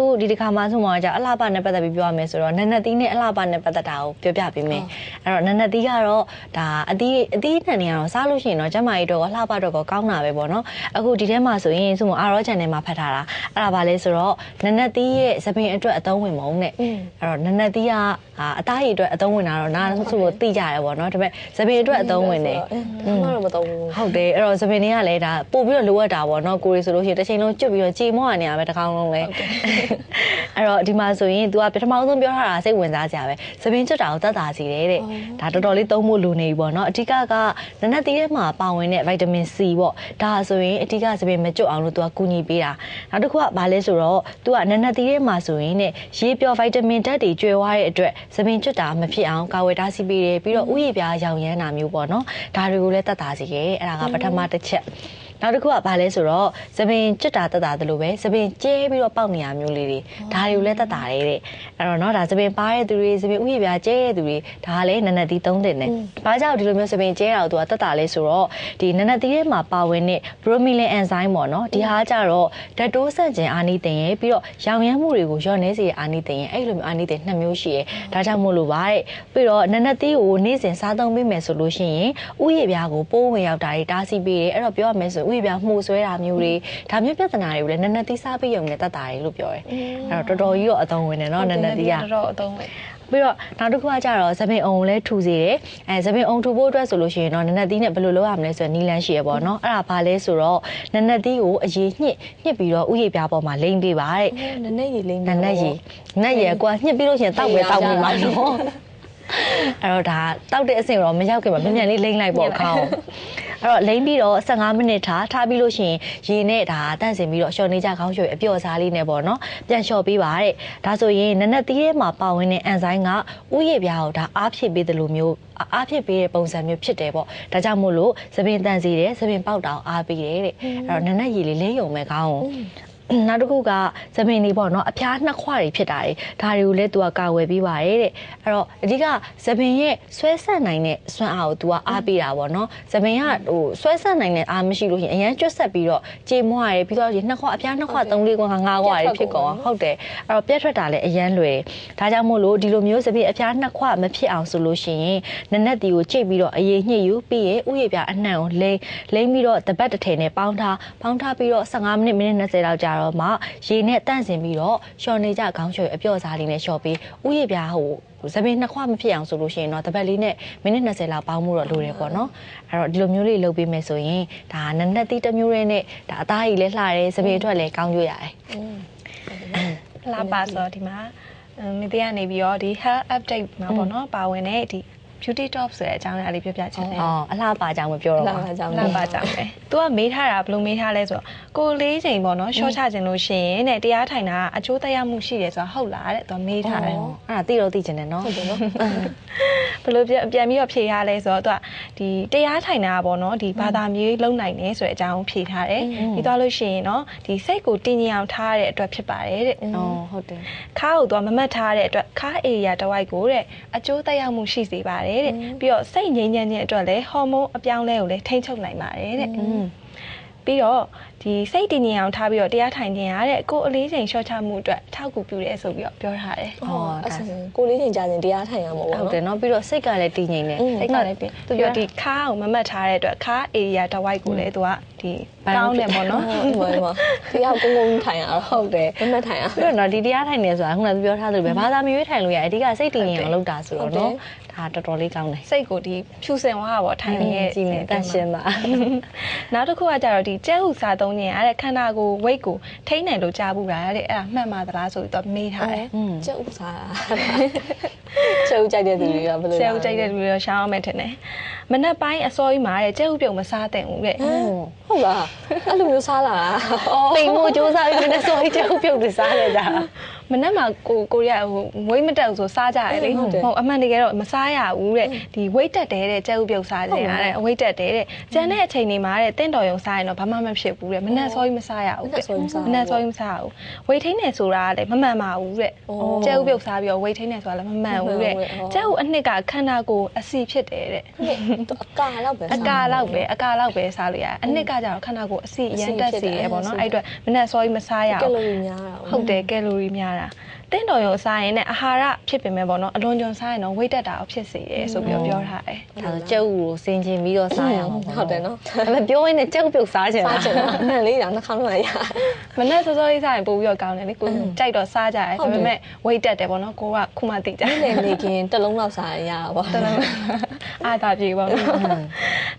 အခုဒီတစ်ခါမှဆိုမှကြာအလှပနဲ့ပတ်သက်ပြီးပြောရမယ်ဆိုတော့နနသီးနဲ့အလှပနဲ့ပတ်သက်တာကိုပြောပြပေးမယ်အဲ့တော့နနသီးကတော့ဒါအသီးအသီးနဲ့နေရတော့စားလို့ရှိရင်တော့ကျမကြီးတော့အလှပတော့ကောင်းတာပဲပေါ့နော်အခုဒီထဲမှာဆိုရင်ဆိုမှအာရော channel မှာဖတ်ထားတာအဲ့ဒါပါလဲဆိုတော့နနသီးရဲ့သပင်အတွက်အသုံးဝင်မုံနဲ့အဲ့တော့နနသီးကအသားရည်အတွက်အသုံးဝင်တာတော့နားဆိုလို့သိကြတယ်ပေါ့နော်ဒါပေမဲ့သပင်အတွက်အသုံးဝင်တယ်ဘာမှတော့မသုံးဘူးဟုတ်တယ်အဲ့တော့သပင်တွေကလည်းဒါပို့ပြီးတော့လိုအပ်တာပေါ့နော်ကိုရီဆိုလို့ရှိရင်တစ်ချိန်လုံးကျွတ်ပြီးတော့ကြေမော့ရနေရပဲတစ်ကောင်လုံးလဲအဲ့တော့ဒီမှာဆိုရင် तू ကပထမဆုံးပြောထားတာစိတ်ဝင်စားစရာပဲသပင်ကျွတ်တာကိုတတ်တာစီတယ်တဲ့ဒါတော်တော်လေးသုံးဖို့လိုနေပြီပေါ့နော်အဓိကကနနက်သီးထဲမှာပါဝင်တဲ့ဗိုက်တာမင် C ပေါ့ဒါဆိုရင်အဓိကသပင်မကျွတ်အောင်လို့ तू ကကူညီပေးတာနောက်တစ်ခုကဘာလဲဆိုတော့ तू ကနနက်သီးထဲမှာဆိုရင်တဲ့ရေပျော်ဗိုက်တာမင်ဓာတ်တွေကျွဲသွားတဲ့အတွက်သပင်ကျွတ်တာမဖြစ်အောင်ကာဝယ်တားဆီးပေးတယ်ပြီးတော့ဥယျာဉ်ပြားရောင်ရမ်းတာမျိုးပေါ့နော်ဒါတွေကိုလည်းတတ်တာစီရဲ့အဲ့ဒါကပထမတစ်ချက် နောက်တစ်ခုကဘာလဲဆိုတော့သပင်ကျွတ်တာတက်တာတလို့ပဲသပင်ကျဲပြီးတော့ပေါက်နေရမျိုးလေးတွေဒါတွေကိုလည်းတက်တာတဲ့တဲ့အဲ့တော့เนาะဒါသပင်ပါတဲ့သူတွေသပင်ဥယျာဉ်ပြားကျဲတဲ့သူတွေဒါကလည်းနနက်သီးသုံးတင်တယ်ဘာကြောင့်ဒီလိုမျိုးသပင်ကျဲတာကိုသူကတက်တာလဲဆိုတော့ဒီနနက်သီးထဲမှာပါဝင်တဲ့ bromelain enzyme ပေါ့နော်ဒီဟာကကြတော့ဓာတ်တိုးဆန့်ကျင်အာနိသင်ရဲ့ပြီးတော့ရောင်ရမ်းမှုတွေကိုလျော့နေစေအာနိသင်ရဲ့အဲ့လိုမျိုးအာနိသင်နှစ်မျိုးရှိရဲ့ဒါကြောင့်မို့လို့ပါတဲ့ပြီးတော့နနက်သီးကိုနေ့စဉ်စားသုံးပေးမယ်ဆိုလို့ရှိရင်ဥယျာဉ်ပြားကိုပိုးဝင်ရောက်တာတွေတားဆီးပေးတယ်အဲ့တော့ပြောရမယ်ဆို ဥယျာဉ်ပြားမှုဆွဲတာမျိုးတွေဒါမျိုးပြဿနာတွေကိုလည်းနနက်သီးစားပေးရုံနဲ့တတ်တာတွေလို့ပြောတယ်အဲ့တော့တော်တော်ကြီးတော့အသုံးဝင်တယ်နော်နနက်သီးကတော်တော်အသုံးပဲပြီးတော့နောက်တစ်ခုကကြတော့သပင်အုံကိုလည်းထူစေတယ်အဲသပင်အုံထူဖို့အတွက်ဆိုလို့ရှိရင်တော့နနက်သီးနဲ့ဘယ်လိုလုပ်ရမလဲဆိုတော့နီလန်းရှိရပေါ့နော်အဲ့ဒါဘာလဲဆိုတော့နနက်သီးကိုအရေးညှစ်ညှစ်ပြီးတော့ဥယျာဉ်ပြားပေါ်မှာလိမ့်ပေးပါတဲ့နည်းနည်းရေလိမ့်နနက်ရေနက်ရေကွာညှစ်ပြီးလို့ရှိရင်တောက်ပဲတောက်နေမှာနော်အဲ့တော့ဒါတောက်တဲ့အဆင့်တော့မရောက်ခင်မှာမြန်မြန်လေးလိမ့်လိုက်ပေါ့ခေါင်း အဲ့တော့လိမ့်ပြီးတော့15မိနစ်ထားထားပြီးလို့ရှိရင်ရေနဲ့ဒါတန့်စင်ပြီးတော့လျှော်နေကြခေါင်းလျှော်အပျော်စားလေးနဲ့ပေါ့နော်ပြန်လျှော်ပေးပါတဲ့ဒါဆိုရင်နနက်သီးထဲမှာပါဝင်တဲ့အန်ဇိုင်းကဥယျာဉ်ပြားကိုဒါအားဖြစ်ပေးတယ်လို့မျိုးအားဖြစ်ပေးတဲ့ပုံစံမျိုးဖြစ်တယ်ပေါ့ဒါကြောင့်မို့လို့သပင်တန်စီတယ်သပင်ပေါက်တောင်အားပေးတယ်တဲ့အဲ့တော့နနက်ရေလေးလေးယုံမဲ့ခေါင်းကို နောက်တစ်ခုကသပင်လေးပေါ့နော်အဖျားနှစ်ခွတွေဖြစ်တာတွေဒါတွေကိုလည်း तू ကကာဝယ်ပြီးပါတယ်တဲ့အဲ့တော့အဓိကသပင်ရဲ့ဆွဲဆက်နိုင်တဲ့စွမ်းအားကို तू ကအားပေးတာပေါ့နော်သပင်ကဟိုဆွဲဆက်နိုင်တဲ့အားမရှိလို့ရှိရင်အရန်ကျွတ်ဆက်ပြီးတော့ကြေမွားရတယ်ပြီးတော့ဒီနှစ်ခွအဖျားနှစ်ခွသုံးလေးခွငါးခွတွေဖြစ်ကုန်ဟုတ်တယ်အဲ့တော့ပြတ်ထွက်တာလည်းအရန်လွယ်တယ်ဒါကြောင့်မို့လို့ဒီလိုမျိုးသပင်အဖျားနှစ်ခွမဖြစ်အောင်ဆိုလို့ရှိရင်နနက်တီကိုချိန်ပြီးတော့အရေးညှစ်ယူပြီးရင်ဥယျာဉ်ပြအနှံ့ကိုလိမ့်လိမ့်ပြီးတော့တပတ်တစ်ထည်နဲ့ပေါင်းထားပေါင်းထားပြီးတော့15မိနစ်မိနစ်20လောက်ကြာတော့မှရေနဲ့တန့်စင်ပြီးတော့လျှော်နေကြခေါင်းလျှော်အပျော့စားလေးနဲ့လျှော်ပြီးဥယျာဉ်ပြဟိုသပင်နှစ်ခွမဖြစ်အောင်ဆိုလို့ရှိရင်တော့တပတ်လေးနဲ့မိနစ်20လောက်ပေါင်းမှုတော့လိုတယ်ပေါ့နော်အဲ့တော့ဒီလိုမျိုးလေးလုပ်ပေးမယ်ဆိုရင်ဒါနနက်တီးတစ်မျိုးလေးနဲ့ဒါအသားကြီးလည်းလှတယ်သပင်အတွက်လည်းကောင်းကြရတယ်လာပါဆိုတော့ဒီမှာမိသေးကနေပြီးတော့ဒီ health update မှာပေါ့နော်ပါဝင်တဲ့ဒီ beauty top ဆိုတဲ့အကြောင်းအရာလေးပြောပြချင်တယ်။အော်အလှပါကြောင်မပြောတော့လာဘူးပါကြောင်းလာပါကြောင်းပဲ။ तू ကမေးထားတာဘယ်လိုမေးထားလဲဆိုတော့ကိုလေးချိန်ပေါ့နော်ရှော့ချခြင်းလို့ရှိရင်တဲ့တရားထိုင်တာအချိုးသက်ရောက်မှုရှိတယ်ဆိုတာဟုတ်လားတဲ့ तू မေးထားတယ်။အဲ့ဒါသိတော့သိချင်တယ်နော်။ဟုတ်တယ်နော် ဘယ်လိုပြန်ပြန်ပြီးတော့ဖြေထားလဲဆိုတော့ तू ဒီတရားထိုင်တာပေါ့နော်ဒီဘာသာမျိုးလုံနိုင်တယ်ဆိုတဲ့အကြောင်းဖြေထားတယ်။ပြီးသွားလို့ရှိရင်နော်ဒီစိတ်ကိုတည်ငြိမ်အောင်ထားရတဲ့အတွက်ဖြစ်ပါတယ်တဲ့။ အော်ဟုတ်တယ် ခါးကိုသူကမမတ်ထားတဲ့အတွက်ခါး area တစ်ဝိုက်ကိုတဲ့အကျိုးသက်ရောက်မှုရှိစေပါတယ်တဲ့ပြီးတော့စိတ်ငြိမ်းချမ်းခြင်းအတွက်လည်းဟော်မုန်းအပြောင်းအလဲကိုလည်းထိန်းချုပ်နိုင်ပါတယ်တဲ့ ။อืม ပြီးတော့ဒီစိတ်တည်ငြိမ်အောင်ထားပြီးတော့တရားထိုင်ခြင်းရတဲ့ကိုယ်အလေးချိန်လျှော့ချမှုအတွက်အထောက်အကူပြုတယ်ဆိုပြီးတော့ပြောထားတယ်ဟောအဆင်ကိုလေးချိန်ကြာရင်တရားထိုင်ရမှာပေါ့ဟုတ်နော်တယ်နော်ပြီးတော့စိတ်ကလည်းတည်ငြိမ်တယ်อืมစိတ်ကလည်းပြင်သူပြောဒီခါးကိုမမတ်ထားတဲ့အတွက်ခါး area တစ်ဝိုက်ကိုလည်းသူကဒီကောင်းတယ်ပေါ့နော်ဟုတ်ပါဘူးတရားကုန်းကုန်းထိုင်ရတော့ဟုတ်တယ်မမတ်ထိုင်ရပြီးတော့နော်ဒီတရားထိုင်နေဆိုတာခုနကပြောထားသလိုပဲဘာသာမရွေးထိုင်လို့ရတယ်အဓိကစိတ်တည်ငြိမ်အောင်လုပ်တာဆိုတော့နော်ဒါတော်တော်လေးကောင်းတယ်စိတ်ကိုဒီဖြူစင်သွားတာပေါ့ထိုင်နေတဲ့ကြည့်နေတန့်ရှင်းပါနောက်တစ်ခုကကြတော့ဒီကျဲဥစားသုံးခြင်းရတဲ့ခန္ဓာကိုယ် weight ကိုထိန်းနိုင်လို့ကြားဘူးလားတဲ့အဲ့ဒါမှန်ပါသလားဆိုပြီးတော့မေးထားတယ်อืมကျုပ်စားကျုပ်ကြိုက်တဲ့သူတွေကဘယ်လိုကျဲဥကြိုက်တဲ့လူတွေတော့ရှောင်းအောင်မယ်ထင်တယ်မနက်ပိုင်းအစောကြီးမှာတဲ့ကျဲဥပြုံမစားတဲ့ဦးတဲ့ ဟုတ်လားအဲ့လိုမျိုးစားလာတာပိန်ဖို့စူးစမ်းပြီးနဲ့စောကြီးကြောက်ပြုတ်နေစားရကြမနက်မှာကိုကိုရီးယားဟို weight မတက်ဘူးဆိုစားကြရတယ်လေဟုတ်အမှန်တကယ်တော့မစားရဘူးတဲ့ဒီ weight တက်တယ်တဲ့ကျဲဥပြုံစားခြင်းရတဲ့ weight တက်တယ်တဲ့ကျန်တဲ့အချိန်တွေမှာတဲ့တင့်တော်ရုံစားရင်တော့ဘာမှမဖြစ်ဘူးတဲ့မနက်စောကြီးမစားရဘူးတဲ့မနက်စောကြီးမစားဘူး weight ထိန်းနေဆိုတာကလည်းမမှန်ပါဘူးတဲ့ကျဲဥပြုံစားပြီးတော့ weight ထိန်းနေဆိုတာလည်းမမှန်ဘူးတဲ့ကျဲဥအနှစ်ကခန္ဓာကိုယ်အစီဖြစ်တယ်တဲ့အကာလောက်ပဲအကာလောက်ပဲအကာလောက်ပဲစားလို့ရတယ်အနှစ်ကကြတော့ခန္ဓာကိုယ်အဆီအရန်တက်စီရပေါ့နော်အဲ့အတွက်မနေ့စောကြီးမစားရကအောင်လိုရီများတာဟုတ်တယ်ကယ်လိုရီများတာ တင်းတော်ရုံစားရင်လည်းအာဟာရဖြစ်ပင်မဲ့ပေါ့နော်အလွန်ကျွံစားရင်တော့ဝိတ်တက်တာဖြစ်စေတယ်ဆိုပြီးတော့ပြောထားတယ်ဒါဆိုကြက်ဥကိုစင်ကျင်ပြီးတော့စားရအောင်ပေါ့ဟုတ်တယ်နော်ဒါပေမဲ့ပြောရင်းနဲ့ကြက်ဥပြုတ်စားချင်စားတာချင်တာအမှန်လေးတော့နှာခေါင်းမှာရမနေ့စောစောလေးစားရင်ပို့ပြီးတော့ကောင်းတယ်လေကိုကြိုက်တော့စားကြတယ်ဟုတ်ဒါတယ်ပေမဲ့ဝိတ်တက်တယ်ပေါ့နော်ကိုကခုမှသိကြဒီလေနေခင်တစ်လုံးလောက်စားရရပါတလုံးအာသာပြေပေါ့နော်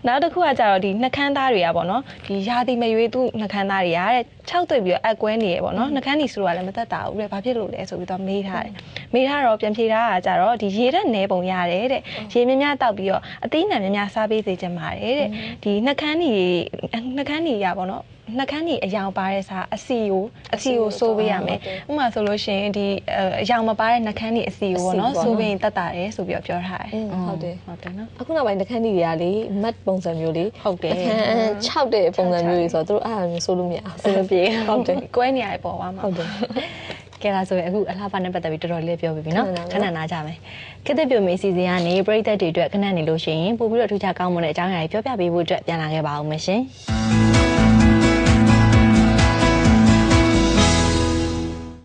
နောက်တစ်ခုကကြတော့ဒီနှကန်းသားတွေကပေါ့နော်ဒီရာသီမရွေးသူ့နှကန်းသားတွေကတဲ့6တွေ့ပြီးတော့အက်ကွဲနေရပေါ့နော်နှကန်းဒီဆိုတော့လည်းမသက်တာဘူးတဲ့ဘာဖြစ်လို့လဲဆိုပြီးတော့မေးထားတယ်မေးထားတော့ပြန်ဖြေထားတာကြတော့ဒီရေတက်နဲပုံရတယ်တဲ့ရေများများတောက်ပြီးတော့အသီးနှံများများစားပေးစေချင်ပါတယ်တဲ့ဒီနှကန်းဒီနှကန်းဒီရပေါ့နော်နှကန်းဒီအယောင်ပါတဲ့စားအစီကိုအစီကိုစိုးပေးရမယ်ဥပမာဆိုလို့ရှိရင်ဒီအယောင်မပါတဲ့နှကန်းဒီအစီကိုပေါ့နော်စိုးပေးရင်တက်တာတယ်ဆိုပြီးတော့ပြောထားတယ်ဟုတ်တယ်ဟုတ်တယ်နော်အခုနောက်ပိုင်းတခန်းဒီတွေကလေမတ်ပုံစံမျိုးလေဟုတ်တယ်တခန်း6တဲ့ပုံစံမျိုးတွေဆိုတော့သူတို့အားမျိုးဆိုလို့မရအောင်စင်မပြေဟုတ်တယ်ကွဲနေရပေါ်သွားမှာဟုတ်တယ် ကဲလားဆိုရင်အခုအလားပါနဲ့ပတ်သက်ပြီးတော်တော်လေးပြောပြီးပြီနော်ဟုတ်တယ်ခဏနာကြမယ်ခေတ္တပြုံမီစီစဉ်ကနေပရိသတ်တွေအတွက်ခဏနေလို့ရှိရင်ပို့ပြီးတော့ထူးခြားကောင်းမွန်တဲ့အကြောင်းအရာတွေပြောပြပေးဖို့အတွက်ပြန်လာခဲ့ပါအောင်မရှင်